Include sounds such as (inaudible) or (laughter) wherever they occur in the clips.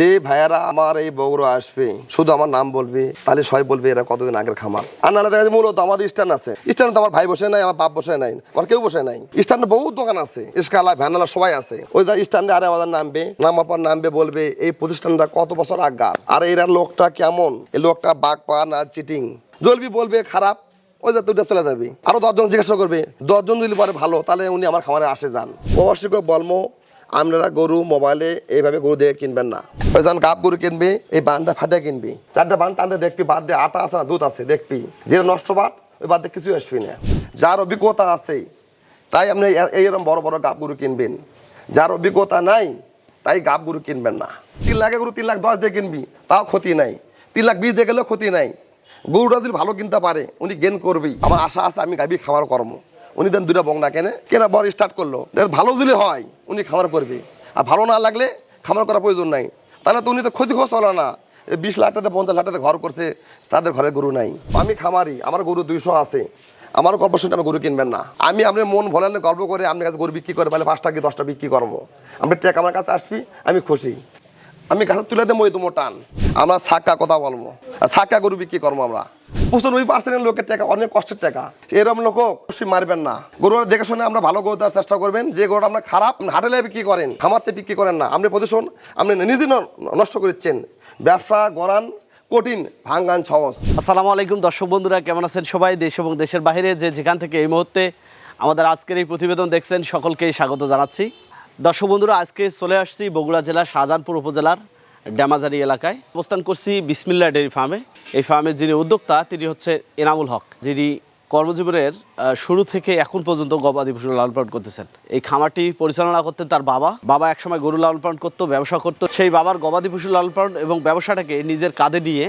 যে ভাইয়ারা আমার এই বগুড়া আসবে, শুধু আমার নাম বলবে, তাহলে সবাই বলবে এরা কতদিন আগের খামার। আর নাহলে দেখা যাচ্ছে মূলত আমাদের স্ট্যান্ড আছে। স্ট্যান্ড তো আমার ভাই বসে নাই, আমার বাপ বসে নাই, আমার কেউ বসে নাই। স্ট্যান্ডে বহুত দোকান আছে, ইস্কালা ভ্যানালা সবাই আছে। ওই যা স্ট্যান্ডে আরে আমাদের নামবে নামার পর নামবে, বলবে, এই প্রতিষ্ঠানটা কত বছর আগার আর এরা লোকটা কেমন? এই লোকটা বাঘ পান না চিটিং জলবি বলবে, খারাপ, ওই যা তুইটা চলে যাবি। আরও দশজন জিজ্ঞাসা করবে, দশজন যদি পরে ভালো, তাহলে উনি আমার খামারে আসে যান। প্রবাসীকে বলব আপনারা গরু মোবাইলে এইভাবে গরু দিয়ে কিনবেন না। ওই গাপ গরু কিনবি, এই বানটা ফাটে কিনবি। চারটা বান টানতে দেখবি, বাদ দিয়ে আটা আছে না, দুধ আছে, দেখবি। যেটা নষ্ট বাদ, ওই বাদ দিয়ে কিছুই আসবি না। যার অভিজ্ঞতা আছে, তাই আপনি এইরকম বড় বড় গাপ গরু কিনবেন। যার অভিজ্ঞতা নাই, তাই গাপ গরু কিনবেন না। তিন লাখে গরু তিন লাখ দশ দিয়ে কিনবি, তাও ক্ষতি নাই। তিন লাখ বিশ দিয়ে গেলেও ক্ষতি নাই। গরুটা যদি ভালো কিনতে পারে, উনি গেন করবেই। আমার আশা আছে আমি গাবি খাবার কর্ম উনি দেন দুটা বংনা কেনে, কেনা বড় স্টার্ট করল। ভালো যদি হয় উনি খামার করবে। আর ভালো না লাগলে খামার করার প্রয়োজন নাই। তাহলে তো উনি তো ক্ষতিগ্রস্ত হলো না। বিশ লাখ পঞ্চাশ লাখ ঘর করছে, তাদের ঘরে গরু নাই। আমি খামারি, আমার গরু দুইশো আছে। আমার শুনে আমি গরু কিনবেন না। আমি আপনি মন ভোলেন গল্প করে আপনার কাছে গরু বিক্রি করে মানে পাঁচটা কি দশটা বিক্রি করব। আপনি টেক আমার কাছে আসবি, আমি খুশি। আমি কাছে তুলে দেবো এই তোমার টান। আমরা সাক্কা কথা বলব। সাক্কা গরু বিক্রি করব আমরা। পঁচানব্বই পার্সেন্টের লোকের টাকা, অনেক কষ্টের টাকা। এরকম লোক অবশ্যই মারবেন না। গরু দেখে শুনে আমরা ভালো গরু দেওয়ার চেষ্টা করবেন। যে গরুটা আপনার খারাপ হাটেলে বিক্রি করেন, খামারতে বিক্রি করেন না। আপনি প্রদূষণ, আপনি নিজে নষ্ট করছেন ব্যবসা গড়ান, কঠিন, ভাঙ্গান সহজ। আসসালামু আলাইকুম, দর্শক বন্ধুরা, কেমন আছেন সবাই? দেশ এবং দেশের বাইরে যে যেখান থেকে এই মুহূর্তে আমাদের আজকের এই প্রতিবেদন দেখছেন, সকলকেই স্বাগত জানাচ্ছি। দর্শক বন্ধুরা, আজকে চলে আসছি বগুড়া জেলার শাহজাহানপুর উপজেলার ড্যামাজারি এলাকায় অবস্থান করছি বিসমিল্লা ডেয়ারি ফার্মে। এই ফার্মের যিনি উদ্যোক্তা, তিনি হচ্ছে এনামুল হক, যিনি কর্মজীবনের শুরু থেকে এখন পর্যন্ত গবাদি পশু লালন পালন করতেছেন। এই খামারটি পরিচালনা করতেন তার বাবা। বাবা একসময় গরু লালন পালন করতো, ব্যবসা করতো। সেই বাবার গবাদি পশু লালন পালন এবং ব্যবসাটাকে নিজের কাঁধে নিয়ে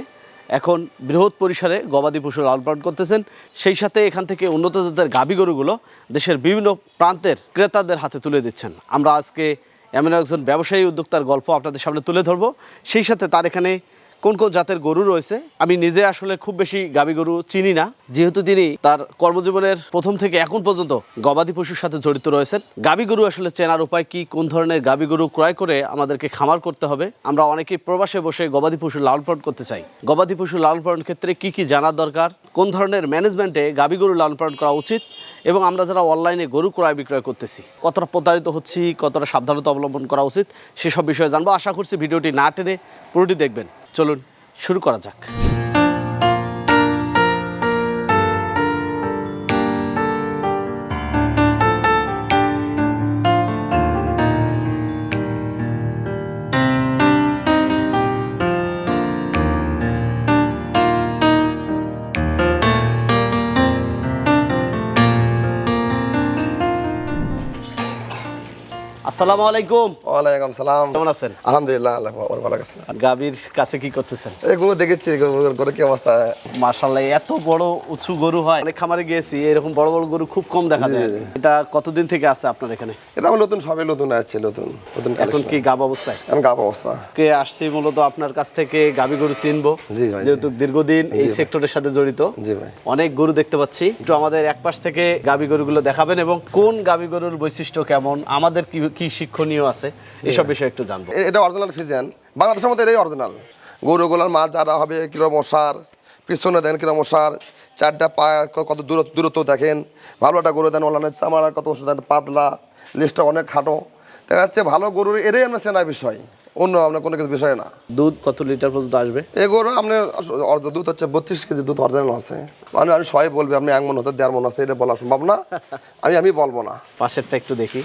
এখন বৃহৎ পরিসরে গবাদি পশু লালন পালন করতেছেন। সেই সাথে এখান থেকে উন্নত জাতের গাভী গরুগুলো দেশের বিভিন্ন প্রান্তের ক্রেতাদের হাতে তুলে দিচ্ছেন। আমরা আজকে এমন একজন ব্যবসায়ী উদ্যোক্তার গল্প আপনাদের সামনে তুলে ধরবো। সেই সাথে তার এখানে কোন কোন জাতের গরু রয়েছে? আমি নিজে আসলে খুব বেশি গাভী গরু চিনি না। যেহেতু তিনি তার কর্মজীবনের প্রথম থেকে এখন পর্যন্ত গবাদি পশুর সাথে জড়িত রয়েছেন। গাভী গরু আসলে চেনার উপায় কি? কোন ধরনের গাভী গরু ক্রয় করে আমাদেরকে খামার করতে হবে? আমরা অনেকেই প্রবাসে বসে গবাদি পশু লালন পালন করতে চাই। গবাদি পশু লালন পালন ক্ষেত্রে কি কি জানার দরকার? কোন ধরনের ম্যানেজমেন্টে গাভী গরু লালন পালন করা উচিত? এবং আমরা যারা অনলাইনে গরু ক্রয় বিক্রয় করতেছি, কতটা প্রতারিত হচ্ছি, কতটা সাবধানতা অবলম্বন করা উচিত, সেসব বিষয়ে জানব। আশা করছি ভিডিওটি না টেনে পুরোটি দেখবেন। চলুন, শুরু করা যাক। আসসালামু আলাইকুম। ওয়ালাইকুম সালাম। কেমন আছেন? আলহামদুলিল্লাহ আল্লাহ ভালো আছে। আর গাভীর কাছে কি করতেছেন? এই গরু দেখেছি গরু- কি অবস্থা? মাশাল্লাহ এত বড় উঁচু গরু হয়। অনেক খামারে গিয়েছি এরকম বড় বড় গরু খুব কম দেখা যায়। এটা কতদিন থেকে আছে আপনার এখানে? এটা আমার নতুন সবই নতুন আসছে নতুন নতুন এখন কি গাব অবস্থায়? এখন গাপ অবস্থা। কে আসছি মূলত আপনার কাছ থেকে গাবি গরু চিনবো। জি ভাই, যেহেতু দীর্ঘদিন এই। সেক্টরের সাথে জড়িত জি ভাই। অনেক গরু দেখতে পাচ্ছি। একটু আমাদের এক পাশ থেকে গাবি গরুগুলো দেখাবেন এবং কোন গাবি গরুর বৈশিষ্ট্য কেমন আমাদের কি কি শিক্ষণীয় আছে। এসব বিষয়ে একটু জানব। এটা অরিজিনাল ফিজিয়ান বাংলাদেশের মধ্যে এটাই অরিজিনাল গরুগুলোর মাছ যারা হবে কিরম মশার পিছনে দেন কিরম মশার চারটা পা কত দূরত্ব দূরত্ব দেখেন। ভালো একটা গরু দেন ওলানের চামড়া কত ওষুধ দেন পাতলা লিস্টটা অনেক খাটো। দেখা যাচ্ছে ভালো গরুর এটাই আমরা চেনা বিষয়। অন্য আপনার কোনো কিছু বিষয় না। দুধ কত লিটার পর্যন্ত আসবে? এই গরু আপনার অর্ধ দুধ হচ্ছে বত্রিশ কেজি দুধ অরিজিনাল আছে। মানে আমি সবাই বলবে আপনি এক মন হতে দেড় মন আছে এটা বলা সম্ভব না। (laughs) আমি আমি বলব না। পাশেরটা একটু দেখি।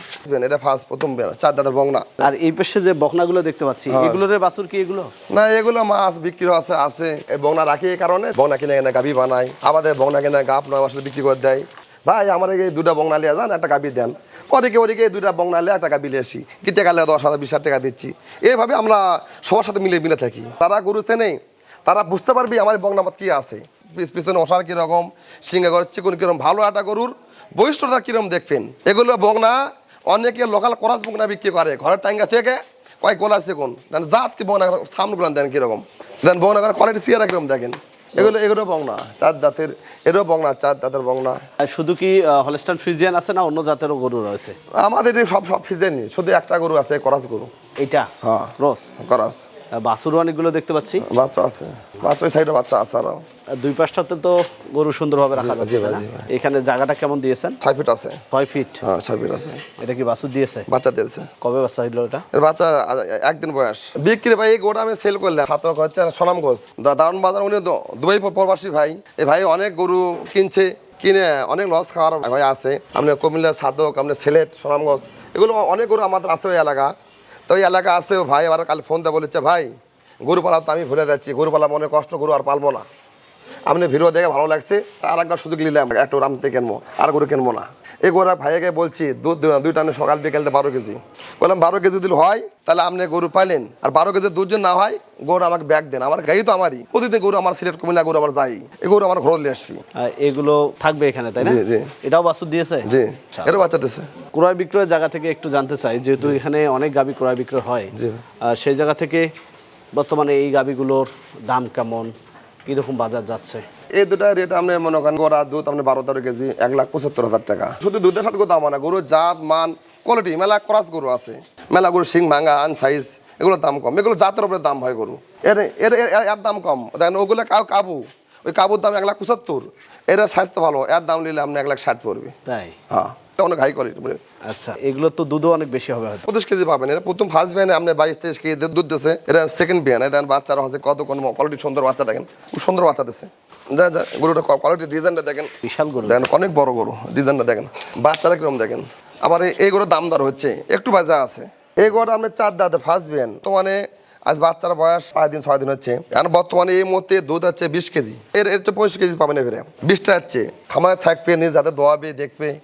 এটা ফার্স্ট প্রথম বের চার দাদার বংনা। আর এই পাশে যে বকনাগুলো দেখতে পাচ্ছি হ্যাঁ। এগুলোর বাছুর কি এগুলো? না এগুলো মাছ বিক্রি আছে আছে। এই বগনা রাখি এই কারণে। বগনা কিনে এনে গাভি বানাই আমাদের বগনা কিনে গাপ নয় মাসে বিক্রি করে দেয়। ভাই, আমার এই দুটা বগনা লিয়ে যান, একটা গাভি দেন। ওদিকে ওদিকে দুটা বগনা লিয়ে একটা লিয়ে আসি কি টাকা দশ হাজার, বিশ হাজার টাকা দিচ্ছি। এইভাবে আমরা সবার সাথে মিলে মিলে থাকি। তারা গরু চেনে, তারা বুঝতে পারবি আমার বগনা মত কি আছে। পিছ- পিছনে অসার কীরকম সিঙ্গা গরুর চিকুন কীরকম, ভালো একটা গরুর বৈশিষ্ট্যতা কীরকম দেখবেন। এগুলো বগনা অনেকে লোকাল করাস বগনা বিক্রি করে। ঘরের টাঙ্গা থেকে কয়েক গোলা আছে কোন দেন জাত কি বগনা সামগুলো দেন কীরকম। দেন করে কোয়ালিটি সিয়ারা কীরকম দেখেন। এগুলো এগুলো বংনা চার দাঁতের এরও বংনা চার দাঁতের বংনা শুধু কি হলস্টান ফ্রিজিয়ান আছে না অন্য জাতেরও গরু রয়েছে? আমাদের সব সব ফ্রিজিয়ান শুধু একটা গরু আছে করাস গরু। এটা হ্যাঁ রস করাস বাছুর অনেকগুলো দেখতে পাচ্ছি। বাচ্চা আছে। বাচ্চা ওই সাইডে বাচ্চা আছে আরও। দুই পাশটাতে তো গরু সুন্দরভাবে রাখা যাচ্ছে। এখানে জায়গাটা কেমন দিয়েছেন? ছয় ফিট আছে। ছয় ফিট হ্যাঁ ছয় ফিট আছে। এটা কি বাছুর দিয়েছে? বাচ্চা দিয়েছে। কবে বাচ্চা হইল এটা? এর বাচ্চা একদিন বয়স। বিক্রি ভাই এই গোটা আমি সেল করলাম। হাতক হচ্ছে সোনাম ঘোষ। দারুণ বাজার উনি তো দুবাই প্র- প্রবাসী ভাই। এই ভাই অনেক গরু কিনছে কিনে অনেক লস খাওয়ার ভাই আছে। আপনি কুমিল্লা সাধক আপনি সিলেট সোনামগঞ্জ এগুলো অনেক গরু আমাদের আছে ওই এলাকা। তো ওই এলাকা ও ভাই আবার কাল ফোন দিয়ে বলেছে, ভাই, গরুপালা তো আমি ভুলে যাচ্ছি, গরুপালা মনে কষ্ট গরু আর পালবো না। আপনি ভিডিও দেখে ভালো লাগছে, আর একবার সুযোগ নিলাম একটু রাম থেকে কেনবো, আর গরু কেনবো না। এই গরু ভাইয়াকে বলছি দুধ দুই টানে সকাল বিকেলতে বারো কেজি। বললাম বারো কেজি দিলে হয় তাহলে আপনি গরু পাইলেন আর বারো কেজি দুধ যদি না হয় গরু আমাকে ব্যাগ দেন। আমার গাড়ি তো আমারই। প্রতিদিন গরু আমার সিলেট কুমিল্লা গরু আমার যাই। এই গরু আমার ঘর নিয়ে আসবি। এগুলো থাকবে এখানে তাই না? জি। এটাও বাছুর দিয়েছে? জি। এরও বাচ্চা দিচ্ছে ক্রয় বিক্রয়ের জায়গা থেকে একটু জানতে চাই যেহেতু এখানে অনেক গাবি ক্রয় বিক্রয় হয়। সেই জায়গা থেকে বর্তমানে এই গাবিগুলোর দাম কেমন? কীরকম বাজার যাচ্ছে? এই দুটা রেট আপনি মনে করেন গোড়া দুধ আপনি বারো তেরো কেজি এক লাখ পঁচাত্তর হাজার টাকা। শুধু দুধের সাথে কোনো দাম না গরুর জাত মান কোয়ালিটি মেলা ক্রস গরু আছে। মেলা গরু শিং ভাঙা আন সাইজ এগুলোর দাম কম। এগুলো জাতের উপরে দাম হয় গরু। এর এর এর- দাম কম। দেখেন ওগুলো কাউ কাবু। ওই কাবুর দাম এক লাখ পঁচাত্তর। এর স্বাস্থ্য ভালো এর দাম নিলে আপনি এক লাখ ষাট পড়বে। তাই? হ্যাঁ। অনেক হাই কোয়ালিটি আচ্ছা এগুলো তো দুধও অনেক বেশি হবে হয়তো। পঁচিশ কেজি পাবেন। এটা প্রথম ফার্স্ট বিয়ানে আপনি বাইশ তেইশ কেজি দুধ দিচ্ছে এটা সেকেন্ড বিয়ানে দেখেন বাচ্চারা হচ্ছে কত কোন কোয়ালিটি সুন্দর বাচ্চা দেখেন। খুব সুন্দর বাচ্চা দিচ্ছে যা যা গরুটা কোয়ালিটি ডিজাইনটা দেখেন। বিশাল গরু। দেখেন অনেক বড় গরু ডিজাইনটা দেখেন। বাচ্চারা কীরকম দেখেন? আবার এই- গরুর দাম দর হচ্ছে একটু বাজা আছে। এই গরুটা আপনি চার দাঁতে ফার্স্ট বিয়ান তো মানে আজ বাচ্চার বয়স পাঁচ দিন ছয় দিন হচ্ছে। এখন বর্তমানে এই মুহূর্তে দুধ হচ্ছে বিশ কেজি। এর এর তো পঁয়ষট্টি কেজি পাবেন এবারে। বিশটা হচ্ছে। খামারে থাকবে নিজ যাতে দোয়াবে দেখবে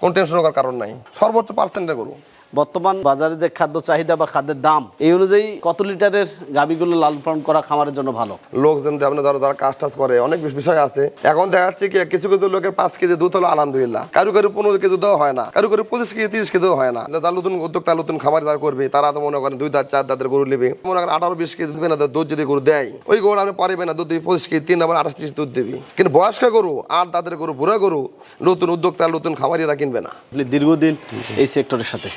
কোনো টেনশন করার কারণ নাই। সর্বোচ্চ পার্সেন্টের গরু। বর্তমান বাজারে যে খাদ্য চাহিদা বা খাদ্যের দাম এই অনুযায়ী কত লিটারের গাবিগুলো লালন পালন করা খামারের জন্য ভালো? লোকজন আপনি ধরো যারা কাজ টাজ করে অনেক বিষয় আছে। এখন দেখা যাচ্ছে কি কিছু কিছু লোকের পাঁচ কেজি দুধ হলো আলহামদুলিল্লাহ। কারু কারু পনেরো কেজি দেওয়া হয় না। কারও কারও পঁচিশ কেজি তিরিশ কেজিও হয় না। যারা নতুন উদ্যোক্তা নতুন খামার যারা করবে তারা তো মনে করেন দুই দাঁত চার দাঁতের গরু নেবে। মনে করেন আঠারো বিশ কেজি দেবে না দুধ যদি গরু দেয় ওই গরু আপনি পারবে না দুধ দিবি পঁচিশ কেজি তিন নম্বর আঠাশ তিরিশ দুধ দিবি। কিন্তু বয়স্ক গরু আট দাঁতের গরু বুড়া গরু নতুন উদ্যোক্তা নতুন খামারিরা কিনবে না। দীর্ঘদিন এই সেক্টরের সাথে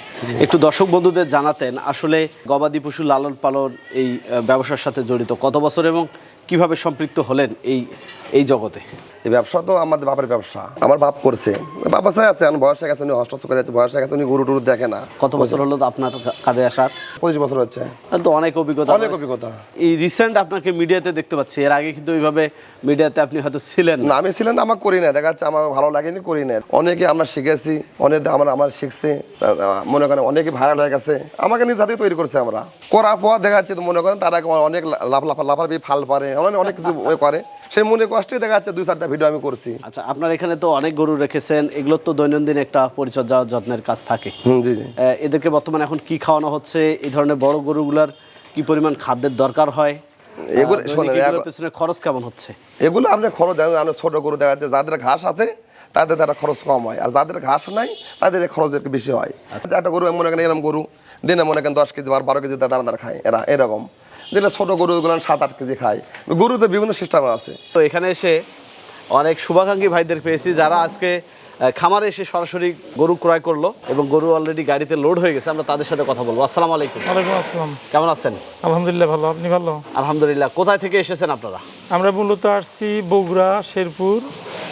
একটু দর্শক বন্ধুদের জানাতেন, আসলে গবাদি পশু লালন পালন এই ব্যবসার সাথে জড়িত কত বছর এবং কীভাবে সম্পৃক্ত হলেন এই এই জগতে? এই ব্যবসা তো আমাদের বাপের ব্যবসা। আমার বাপ করছে। বাবা সাহেব আছে এখন বয়স হয়ে গেছে উনি হস্ত করে আছে বয়স হয়ে গেছে উনি গরু টুরু দেখে না। কত বছর হলো তো আপনার কাজে আসার? পঁচিশ বছর হচ্ছে। তো অনেক অভিজ্ঞতা। অনেক অভিজ্ঞতা। এই রিসেন্ট আপনাকে মিডিয়াতে দেখতে পাচ্ছি এর আগে কিন্তু ওইভাবে মিডিয়াতে আপনি হয়তো ছিলেন না। আমি ছিলেন আমার করি না দেখা যাচ্ছে আমার ভালো লাগেনি করি না অনেকে আমরা শিখেছি অনেক আমার আমার শিখছে মনে করেন অনেকে ভাইরাল হয়ে গেছে। আমাকে নিজ হাতে তৈরি করছে আমরা। করার পর দেখা যাচ্ছে তো মনে করেন তারা অনেক লাফ লাফা লাফালাফি ফাল পারে অনেক কিছু করে। সেই মনে কষ্টে দেখা যাচ্ছে দুই চারটা ভিডিও আমি করছি। আচ্ছা আপনার এখানে তো অনেক গরু রেখেছেন এগুলোর তো দৈনন্দিন একটা পরিচর্যা যত্নের কাজ থাকে। জি জি। এদেরকে বর্তমানে এখন কি খাওয়ানো হচ্ছে? এই ধরনের বড় গরুগুলার কি পরিমাণ খাদ্যের দরকার হয়? এগুলো- পেছনে খরচ কেমন হচ্ছে? এগুলো আপনি খরচ আমরা ছোট গরু দেখা যাচ্ছে যাদের ঘাস আছে তাদের একটা খরচ কম হয়। আর যাদের ঘাস নাই তাদের খরচ একটু বেশি হয়। একটা গরু মনে করেন এরকম গরু দিনে মনে করেন দশ কেজি বা বারো কেজি দাঁড়া খায়। এরা এরকম। দিলে ছোট গরুগুলো সাত আট কেজি খায়। গরু তো বিভিন্ন সিস্টেম আছে। তো এখানে এসে অনেক শুভাকাঙ্ক্ষী ভাইদের পেয়েছি যারা আজকে খামারে এসে সরাসরি গরু ক্রয় করল এবং গরু অলরেডি গাড়িতে লোড হয়ে গেছে আমরা তাদের সাথে কথা বলব। আসসালামু আলাইকুম। ওয়ালাইকুম আসসালাম। কেমন আছেন? আলহামদুলিল্লাহ ভালো আপনি ভালো? আলহামদুলিল্লাহ। কোথায় থেকে এসেছেন আপনারা? আমরা মূলত আসছি বগুড়া শেরপুর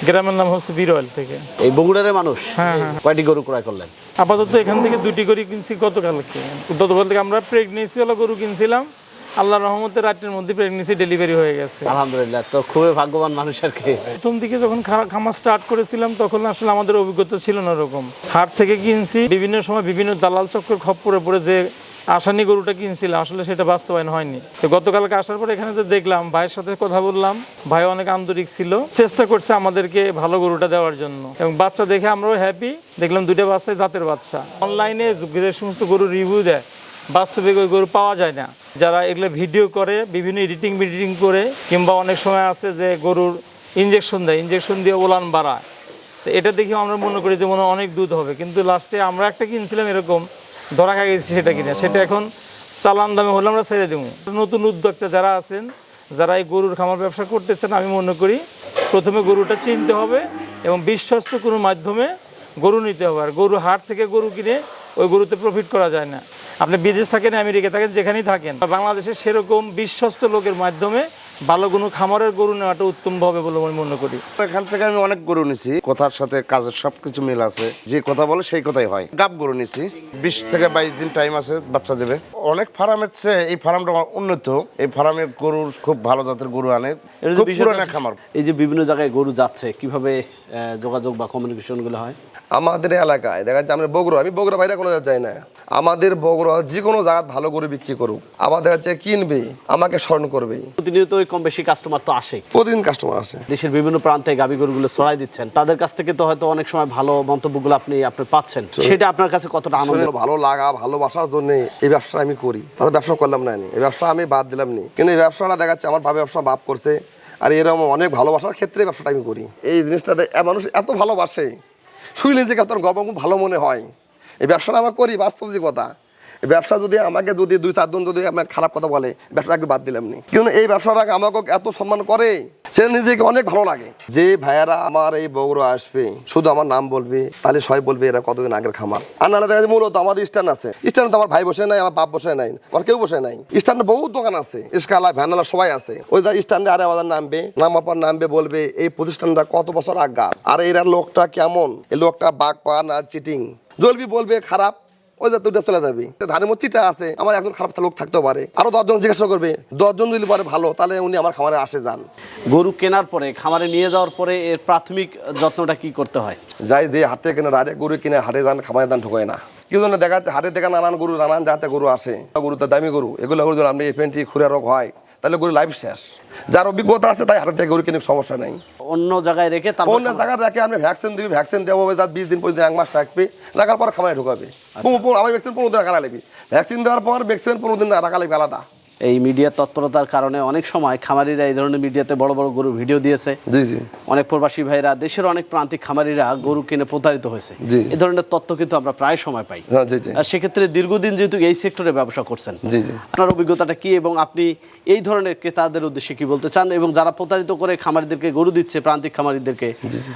গ্রামের নাম হচ্ছে বিরল থেকে। এই বগুড়ার মানুষ? হ্যাঁ, হ্যাঁ। কয়টি গরু ক্রয় করলেন? আপাতত এখান থেকে দুটি গরু কিনছি গতকালকে। গতকাল থেকে আমরা প্রেগনেন্সি ওলা গরু কিনছিলাম। আল্লাহ রহমতে রাতের মধ্যে প্রেগনেন্সি ডেলিভারি হয়ে গেছে। আলহামদুলিল্লাহ তো খুবই ভাগ্যবান মানুষ আর কি। প্রথম দিকে যখন খামার স্টার্ট করেছিলাম তখন আসলে আমাদের অভিজ্ঞতা ছিল না ওরকম। হাট থেকে কিনছি বিভিন্ন সময় বিভিন্ন দালাল চক্কর খপ্পরে পড়ে যে আসানি গরুটা কিনছিলাম আসলে সেটা বাস্তবায়ন হয়নি। তো গতকালকে আসার পর এখানে তো দেখলাম ভাইয়ের সাথে কথা বললাম ভাই অনেক আন্তরিক ছিল। চেষ্টা করছে আমাদেরকে ভালো গরুটা দেওয়ার জন্য। এবং বাচ্চা দেখে আমরাও হ্যাপি দেখলাম দুইটা বাচ্চাই জাতের বাচ্চা। অনলাইনে যে সমস্ত গরু রিভিউ দেয় বাস্তবে ওই গরু পাওয়া যায় না। যারা এগুলো ভিডিও করে, বিভিন্ন এডিটিং মিডিটিং করে, কিংবা অনেক সময় আছে যে গরুর ইঞ্জেকশন দেয় ইঞ্জেকশন দিয়ে ওলান বাড়ায়। তো এটা দেখে আমরা মনে করি যে মনে অনেক দুধ হবে। কিন্তু লাস্টে আমরা একটা কিনছিলাম এরকম, ধরা খাই গেছি সেটা কিনে। সেটা এখন চালান দামে হলে আমরা ছেড়ে দেবো। নতুন উদ্যোক্তা যারা আছেন, যারা এই গরুর খামার ব্যবসা করতে চান, আমি মনে করি প্রথমে গরুটা চিনতে হবে এবং বিশ্বস্ত কোনো মাধ্যমে গরু নিতে হবে। আর গরু হাট থেকে গরু কিনে ওই গরুতে প্রফিট করা যায় না। আপনি বিদেশ থাকেন আমেরিকা থাকেন, যেখানেই থাকেন বাংলাদেশে সেরকম বিশ্বস্ত লোকের মাধ্যমে ভালো কোনো খামারের গরু নেওয়াটা উত্তম হবে বলে আমি মনে করি। এখান থেকে আমি অনেক গরু নিছি কথার সাথে কাজের সবকিছু মিল আছে যে কথা বলে সেই কথাই হয়। গাব গরু নিছি বিশ থেকে বাইশ দিন টাইম আছে বাচ্চা দেবে। অনেক ফার্মের চেয়ে এই ফার্মটা উন্নত এই ফার্মে গরুর খুব ভালো জাতের গরু আনে খুব খামার। এই যে বিভিন্ন জায়গায় গরু যাচ্ছে কীভাবে আহ, যোগাযোগ বা কমিউনিকেশনগুলো হয়? আমাদের এলাকায় দেখা যাচ্ছে আমরা বগুড়া আমি বগুড়া বাইরে কোনো জায়গায় যাই না। আমাদের বগুড়া যে কোনো জায়গায় ভালো করে বিক্রি করুক। আবার দেখা যাচ্ছে কিনবে আমাকে স্মরণ করবে। প্রতিনিয়ত কম বেশি কাস্টমার তো আসে প্রতিদিন কাস্টমার আসে। দেশের বিভিন্ন প্রান্তে গাবি গরুগুলো ছড়াই দিচ্ছেন। তাদের কাছ থেকে তো হয়তো অনেক সময় ভালো মন্তব্যগুলো আপনি আপনি পাচ্ছেন। সেটা আপনার কাছে কতটা আনন্দ? ভালো লাগা ভালোবাসার জন্য এই ব্যবসা আমি করি। তাদের ব্যবসা করলাম না। এই ব্যবসা আমি বাদ দিলাম নি। কিন্তু এই ব্যবসাটা দেখা যাচ্ছে আমার ভাবে ব্যবসা বাপ করছে। আর এরকম অনেক ভালোবাসার ক্ষেত্রে ব্যবসাটা আমি করি। এই জিনিসটাতে এ মানুষ এত ভালোবাসে। শুনলে যে কত খুব ভালো মনে হয়। এই ব্যবসাটা আমরা করি বাস্তব যে কথা। ব্যবসা যদি আমাকে যদি দুই চারজন যদি আমাকে খারাপ কথা বলে, ব্যবসাটাকে বাদ দিলাম নি। কিন্তু এই ব্যবসাটাকে আমাকে এত সম্মান করে, সে নিজেকে অনেক ভালো লাগে। যে ভাইয়ারা আমার এই বগুড়া আসবে, শুধু আমার নাম বলবে, তাহলে সবাই বলবে এরা কতদিন আগের খামার। আর নাহলে দেখা যাচ্ছে মূলত আমাদের স্ট্যান্ড আছে। স্ট্যান্ড তো আমার ভাই বসে নাই, আমার বাপ বসে নাই, আমার কেউ বসে নাই। স্ট্যান্ডে বহুত দোকান আছে ইস্কালা ভ্যানালা সবাই আছে। ওই যা স্ট্যান্ডে আরে আমাদের নামবে নামার পর নামবে, বলবে এই প্রতিষ্ঠানটা কত বছর আগার? আর এরা লোকটা কেমন? এই লোকটা বাঘ পান আর চিটিং। জলবি বলবে খারাপ ওই দুটো চলে যাবে। ধানের মুচিটা আছে আমার একজন খারাপ লোক থাকতে পারে। আরও দশজন জিজ্ঞাসা করবে দশজন যদি পরে ভালো তাহলে উনি আমার খামারে আসে যান। গরু কেনার পরে খামারে নিয়ে যাওয়ার পরে এর প্রাথমিক যত্নটা কি করতে হয়? যাই যে হাতে কিনে রাজে গরু কিনে হাটে যান খামারে দান ঢোকায় না। কি জন্য দেখা যাচ্ছে হাটে দেখা নানান গরু নানান যাতে গরু আসে। গরু তো দামি গরু এগুলো গরু এফেন্টি আপনি এফএনটি খুঁড়ে রোগ হয়। তাহলে গরু লাইফ শেষ। যার অভিজ্ঞতা আছে তাই হাটের থেকে গরু কিনে সমস্যা নাই। অন্য জায়গায় রেখে অন্য জায়গায় রেখে আপনি ভ্যাকসিন দিবি ভ্যাকসিন দেবো হবে যার বিশ দিন পর্যন্ত এক মাস রাখবি রাখার পর খামায় ঢুকাবে। আমি ভ্যাকসিন পনেরো দিন রাখা লাগবি। ভ্যাকসিন দেওয়ার পর ভ্যাকসিন পনেরো দিন রাখা লাগবে আলাদা। এই মিডিয়ার তৎপরতার কারণে অনেক সময় খামারিরা এই ধরনের মিডিয়াতে বড় বড় গরু ভিডিও দিয়েছে। জি জি। অনেক প্রবাসী ভাইরা দেশের অনেক প্রান্তিক খামারিরা গরু কিনে প্রতারিত হয়েছে। এই ধরনের তথ্য কিন্তু আমরা প্রায় সময় পাই। হ্যাঁ আর সেক্ষেত্রে দীর্ঘদিন যেহেতু এই সেক্টরে ব্যবসা করছেন জি জি। আপনার অভিজ্ঞতাটা কি এবং আপনি এই ধরনের ক্রেতাদের উদ্দেশ্যে কি বলতে চান এবং যারা প্রতারিত করে খামারিদেরকে গরু দিচ্ছে প্রান্তিক খামারিদেরকে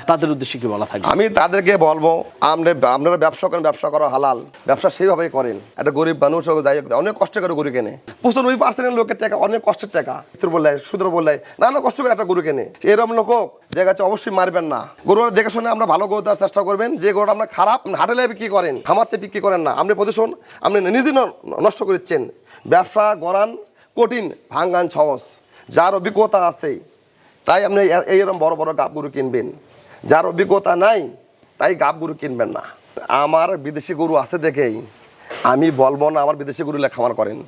তাদের উদ্দেশ্যে কি বলা থাকবে? আমি তাদেরকে বলব আপনি আপনারা ব্যবসা করেন ব্যবসা করা হালাল। ব্যবসা সেইভাবেই করেন। একটা গরিব মানুষ হোক, যাই হোক, অনেক কষ্ট করে গরু কেনে। প্রচুর ওই পার্সেন্টের লোকের টাকা, অনেক কষ্টের টাকা। স্ত্রী বললে সুদর বললে নানা কষ্ট করে একটা গরু কেনে। এরকম লোক হোক, দেখা যাচ্ছে অবশ্যই মারবেন না। গরু দেখে শুনে আমরা ভালো গরু দেওয়ার চেষ্টা করবেন। যে গরুটা আপনার খারাপ হাটেলে বিক্রি করেন, খামারতে বিক্রি করেন না। আপনি প্রদূষণ, আপনি নিজে ন- নষ্ট করছেন ব্যবসা গড়ান, কঠিন ভাঙ্গান সহজ। যার অভিজ্ঞতা আছে, তাই আপনি এইরকম বড় বড় গাব গরু কিনবেন। যার অভিজ্ঞতা নাই, তাই গাব গরু কিনবেন না। আমার বিদেশি গরু আছে দেখেই। আমি বলব না আমার বিদেশি গরু খামার করেন।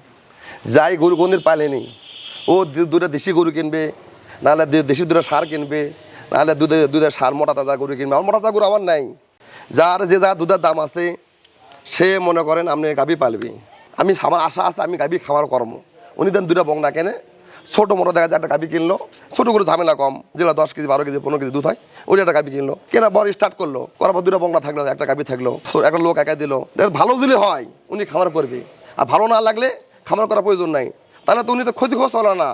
যাই গরু কোনদিন পালেনি ও দুটা দেশি গরু কিনবে, নাহলে দেশি দুটো সার কিনবে, নাহলে দুধে দুধের সার মোটা তাজা গরু কিনবে। আমার মোটা তাজা গরু আমার নাই। যার যে যা দুধের দাম আছে, সে মনে করেন আপনি গাভি পালবি। আমি আমার আশা আছে আমি গাভি খাওয়ার কর্ম। উনি দেন দুটা বংনা কেনে, ছোটো মোটো দেখা যায় একটা গাভি কিনলো, ছোটো করে ঝামেলা কম, যেগুলো দশ কেজি, বারো কেজি, পনেরো কেজি দুধ হয় ওই একটা গাভি কিনলো। কেনা বড় স্টার্ট করল, করার পর দুটো বংনা থাকল, একটা গাভি থাকল, একটা লোক একা দিল। ভালো দিলে হয়, উনি খামার করবে। আর ভালো না লাগলে খামার করার প্রয়োজন নাই। তাহলে তো উনি তো ক্ষতি খরচ হলো না।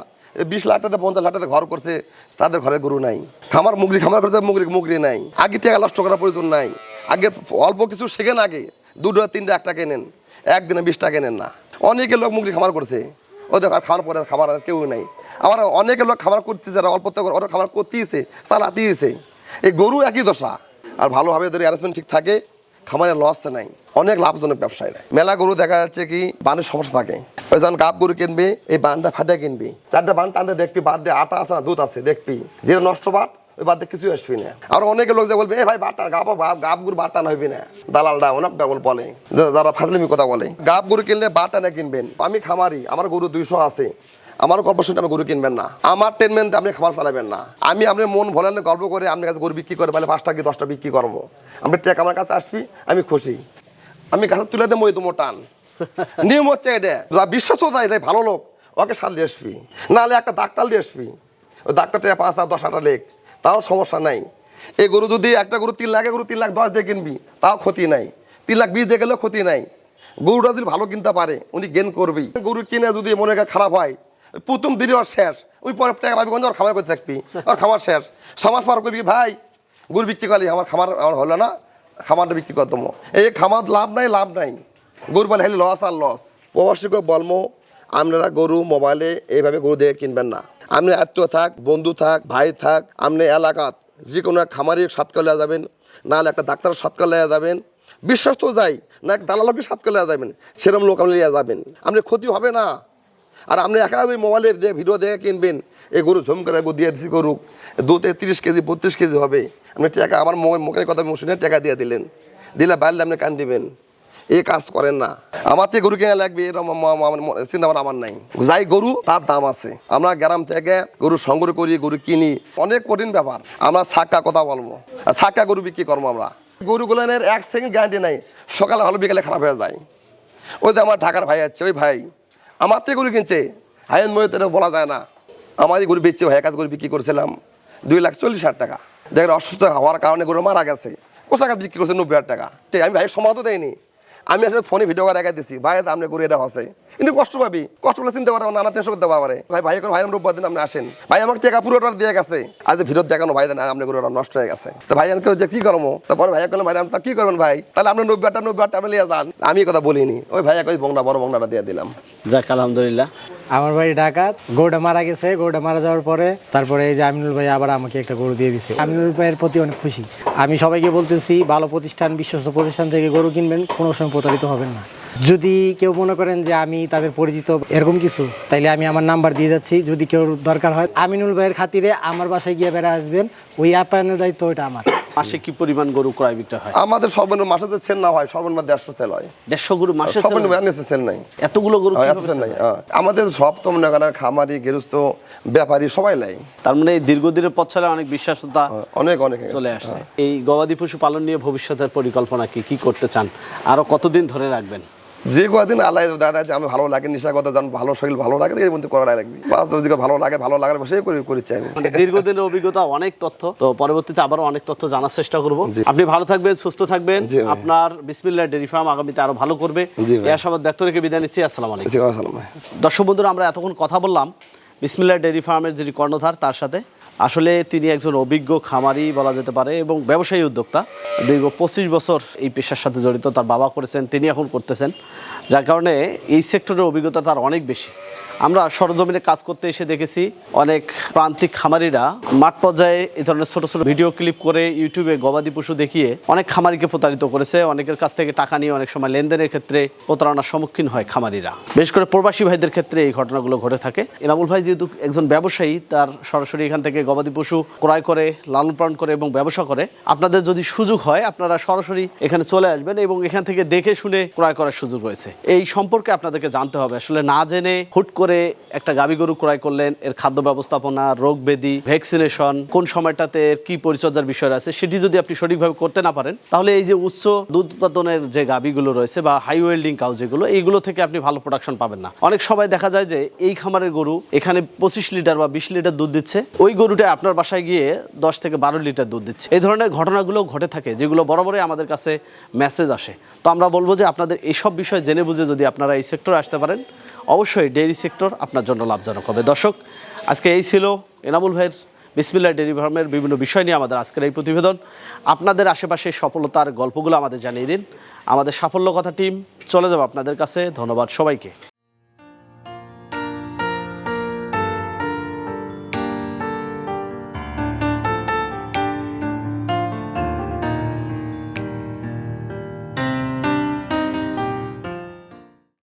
বিশ লাখ টাকা, পঞ্চাশ লাখ টাকা ঘর করছে, তাদের ঘরে গরু নাই। খামার মুগরি খামার করতে মুগরি মুগরি নাই। আগে টাকা নষ্ট করার প্রয়োজন নাই। আগে অল্প কিছু শেখেন আগে। দুটো, তিনটা, একটা কেনেন একদিনে বিশ টাকা কেনেন না। অনেকে লোক মুগরি খামার করছে। ওদের আর খাওয়ার পরে খাবার আর কেউ নাই। আমার অনেকে লোক খাবার করছে, যারা অল্প ওরা খাবার করতেইছে, চালাতেইছে। এই গরু একই দশা। আর ভালোভাবে যদি অ্যারেঞ্জমেন্ট ঠিক থাকে খামারে লস নাই, অনেক লাভজনক ব্যবসায় নাই। মেলা গরু দেখা যাচ্ছে কি, বানের সমস্যা থাকে। ওই যখন গাব গরু কিনবি, এই বানটা ফাটে কিনবি। চারটা বান টানতে দেখবি, বাদ দিয়ে আটা আছে না, দুধ আছে, দেখবি। যেটা নষ্ট বাট ওই বাদ কিছুই আসবি না। আর অনেকে লোক যে বলবে, এ ভাই বাটটা গাব গাব গরু বাটটা হইবি না। দালালটা অনেক বেগল বলে। যারা ফাজলিমি কথা বলে, গাব গরু কিনলে বাটটা না কিনবেন। আমি খামারি, আমার গরু দুইশো আছে। আমার গল্প শুনে আপনি গরু কিনবেন না। আমার ট্রিটমেন্ট আপনি খাবার চালাবেন না। আমি আপনার মন ভোলেন গল্প করে আপনার কাছে গরু বিক্রি করে বলে পাঁচটা কি দশটা বিক্রি করব। আপনি টেক আমার কাছে আসবি আমি খুশি। আমি কাছে তুলে দেবো ওই তোমার টান। (laughs) নিয়ম হচ্ছে এটা। যা বিশ্বাস হতো এটাই ভালো লোক। ওকে সাল দিয়ে আসবি। নাহলে একটা ডাক্তার দিয়ে আসবি। ওই ডাক্তারটা পাঁচ হাজার দশ হাজার লেখ। তাও সমস্যা নাই। এই গরু যদি একটা গরু তিন লাখে গরু তিন লাখ দশ দিয়ে কিনবি তাও ক্ষতি নাই। তিন লাখ বিশ দিয়ে গেলেও ক্ষতি নাই। গরুটা যদি ভালো কিনতে পারে উনি গেন করবি গরু কিনে যদি মনে খারাপ হয় প্রথম দিনই ওর শেষ। ওই পরে টাকা পাবি গঞ্জ ওর খামার করতে থাকবি? ওর খামার শেষ। সমাজ পর করবি ভাই, গরু বিক্রি করলি, আমার খামার আমার হলো না, খামারটা বিক্রি করতাম এই খামার লাভ নাই লাভ নাই। গরু বলে হেলি লস আর লস প্রবাসীকে বলব আপনারা গরু মোবাইলে এইভাবে গরু দেখে কিনবেন না। আপনি আত্মীয় থাক, বন্ধু থাক, ভাই থাক আপনি এলাকাত যে কোনো এক খামারি সাতকা লয়া যাবেন, নাহলে একটা ডাক্তারের সাতকা লয়া যাবেন বিশ্বাস তো যাই, না এক দালালকে সাতকা লয়া যাবেন, সেরকম লোক আপনি যাবেন। আপনি ক্ষতি হবে না। আর আপনি একা ওই মোবাইলে যে ভিডিও দেখে কিনবেন, এ গরু ঝুম করে দিয়ে দিচ্ছি গরু দু তিরিশ কেজি, বত্রিশ কেজি হবে। আপনি টাকা, আমার মুখের- কথা শুনে টাকা দিয়ে দিলেন। দিলে বাইরে আপনি কান দিবেন। এ কাজ করেন না। আমার থেকে গরু কেনা লাগবে এরকম চিন্তা আমার নাই। যাই গরু, তার দাম আছে। আমরা গ্রাম থেকে গরু সংগ্রহ করি, গরু কিনি। অনেক কঠিন ব্যাপার। আমরা সাক্কা কথা বলব। সাক্কা গরু বিক্রি করব আমরা। গরুগুলোনের এক সেকেন্ড গ্যারান্টি নাই। সকালে ভালো বিকালে খারাপ হয়ে যায়। ওই যে আমার ঢাকার ভাই আছে, ওই ভাই। আমার থেকে গরু কিনছে। হাইন মহিত বলা যায় না। আমারই গরু বেচছে ভাই কাজ গরু বিক্রি করেছিলাম। দুই লাখ চল্লিশ হাজার টাকা। দেখ অসুস্থ হওয়ার কারণে গরু মারা গেছে। কোথা কাজ বিক্রি করছে নব্বই হাজার টাকা? আমি ভাই সমাধ দেয়নি। আমি আসলে ফোনে ভিডিও করে রেখে দিচ্ছি ভাই, আপনি ঘুরে এটা হসে কিন্তু কষ্ট পাবি, কষ্ট করে চিন্তা করা নানা টেনশন করতে পারে ভাই ভাই, এখন ভাই আমরা রোববার দিন আপনি আসেন। ভাই আমার টাকা পুরোটা দিয়ে গেছে। আজ ভিডিও দেখানো, ভাই দেন আপনি গরুটা নষ্ট হয়ে গেছে। তো ভাই আমাকে যে কি করব? তারপরে ভাই কলম ভাই তা কি করবেন ভাই? তাহলে আপনি নব্বই নব্বইটা আপনি নিয়ে যান। আমি কথা বলিনি। ওই ভাই একই বংনা, বড় বংনাটা দিয়ে দিলাম। যাক, আলহামদুলিল্লাহ। আমার বাড়ি ডাকাত, গরুটা মারা গেছে, গরুটা মারা যাওয়ার পরে তারপরে এই যে আমিনুল ভাই আবার আমাকে একটা গরু দিয়ে দিছে। আমিনুল ভাইয়ের প্রতি অনেক খুশি। আমি সবাইকে বলতেছি, ভালো প্রতিষ্ঠান, বিশ্বস্ত প্রতিষ্ঠান থেকে গরু কিনবেন, কোনো সময় প্রতারিত হবেন না। যদি কেউ মনে করেন যে আমি তাদের পরিচিত এরকম কিছু, তাইলে আমি আমার নাম্বার দিয়ে যাচ্ছি, যদি কেউ দরকার হয়। আমিনুল ভাইয়ের খাতিরে আমার বাসায় গিয়ে বেড়া আসবেন, ওই আপ্যায়নের দায়িত্ব ওইটা আমার। মাসে কি পরিমাণ গরু ক্রয় বিক্রয় হয়? আমাদের সর্বনিম্ন মাসে যে সেল না হয় সর্বনিম্ন দেড়শো সেল হয়। দেড়শো গরু মাসে সর্বনিম্ন সেল নাই। এতগুলো গরু হ্যাঁ, এত সেল নাই হ্যাঁ। আমাদের সব তো মনে করেন খামারি গেরস্ত ব্যাপারী সবাই নাই তার মানে দীর্ঘদিনের পথ চলে অনেক বিশ্বাসতা অনেক অনেক চলে আসছে। এই গবাদি পশু পালন নিয়ে ভবিষ্যতের পরিকল্পনা কি? কি করতে চান? আরও কতদিন ধরে রাখবেন? যে কদিন আল্লাহ দাদা যে আমি ভালো লাগে নিশা কথা জান ভালো শরীর ভালো লাগে এর মধ্যে করা লাগবে। পাঁচ দশ দিকে ভালো লাগে ভালো লাগার বসে করে করে চাই মানে দীর্ঘদিনের অভিজ্ঞতা অনেক তথ্য। তো পরবর্তীতে আবারও অনেক তথ্য জানার চেষ্টা করব। আপনি ভালো থাকবেন সুস্থ থাকবেন। আপনার বিসমিল্লাহ ডেরি ফার্ম আগামীতে আরও ভালো করবে। এর সবাই ব্যক্ত রেখে বিদায় নিচ্ছি। আসসালামু আলাইকুম। দর্শক বন্ধুরা আমরা এতক্ষণ কথা বললাম। বিসমিল্লাহ ডেয়ারি ফার্মের যিনি কর্ণধার তার সাথে আসলে তিনি একজন অভিজ্ঞ খামারি বলা যেতে পারে এবং ব্যবসায়ী উদ্যোক্তা। দীর্ঘ পঁচিশ বছর এই পেশার সাথে জড়িত, তার বাবা করেছেন, তিনি এখন করতেছেন। যার কারণে এই সেক্টরের অভিজ্ঞতা তার অনেক বেশি। আমরা সরজমিনে কাজ করতে এসে দেখেছি অনেক প্রান্তিক খামারিরা মাঠ পর্যায়ে এই ধরনের ছোট ছোট ভিডিও ক্লিপ করে ইউটিউবে গবাদি পশু দেখিয়ে অনেক খামারিকে প্রতারিত করেছে। অনেকের কাছ থেকে টাকা নিয়ে অনেক সময় লেনদেনের ক্ষেত্রে প্রতারণার সম্মুখীন হয় খামারিরা। বিশেষ করে প্রবাসী ভাইদের ক্ষেত্রে এই ঘটনাগুলো ঘটে থাকে। এনামুল ভাই যেহেতু একজন ব্যবসায়ী, তার সরাসরি এখান থেকে গবাদি পশু ক্রয় করে, লালন পালন করে এবং ব্যবসা করে, আপনাদের যদি সুযোগ হয়, আপনারা সরাসরি এখানে চলে আসবেন এবং এখান থেকে দেখে শুনে ক্রয় করার সুযোগ রয়েছে। এই সম্পর্কে আপনাদেরকে জানতে হবে। আসলে না জেনে হুট করে একটা গাবি গরু ক্রয় করলেন, এর খাদ্য ব্যবস্থাপনা, রোগ ব্যাধি ভ্যাকসিনেশন কোন সময়টাতে এর কি পরিচর্যার বিষয় আছে সেটি যদি আপনি সঠিকভাবে করতে না পারেন, তাহলে এই যে উচ্চ দুধ উৎপাদনের যে গাবিগুলো রয়েছে বা হাই ওয়েল্ডিং কাউ যেগুলো, এইগুলো থেকে আপনি ভালো প্রোডাকশন পাবেন না। অনেক সময় দেখা যায় যে এই খামারের গরু এখানে পঁচিশ লিটার বা বিশ লিটার দুধ দিচ্ছে, ওই গরুটা আপনার বাসায় গিয়ে দশ থেকে বারো লিটার দুধ দিচ্ছে। এই ধরনের ঘটনাগুলো ঘটে থাকে, যেগুলো বরাবরই আমাদের কাছে মেসেজ আসে। তো আমরা বলব যে আপনাদের এইসব বিষয় জেনে বুঝে যদি আপনারা এই সেক্টরে আসতে পারেন অবশ্যই ডেইরি সেক্টর আপনার জন্য লাভজনক হবে। দর্শক, আজকে এই ছিল এনামুল ভাইয়ের বিসমিল্লা ডেরি ফার্মের বিভিন্ন বিষয় নিয়ে আমাদের আজকের এই প্রতিবেদন। আপনাদের আশেপাশে সফলতার গল্পগুলো আমাদের জানিয়ে দিন। আমাদের সাফল্য কথা টিম চলে যাব আপনাদের কাছে। ধন্যবাদ সবাইকে।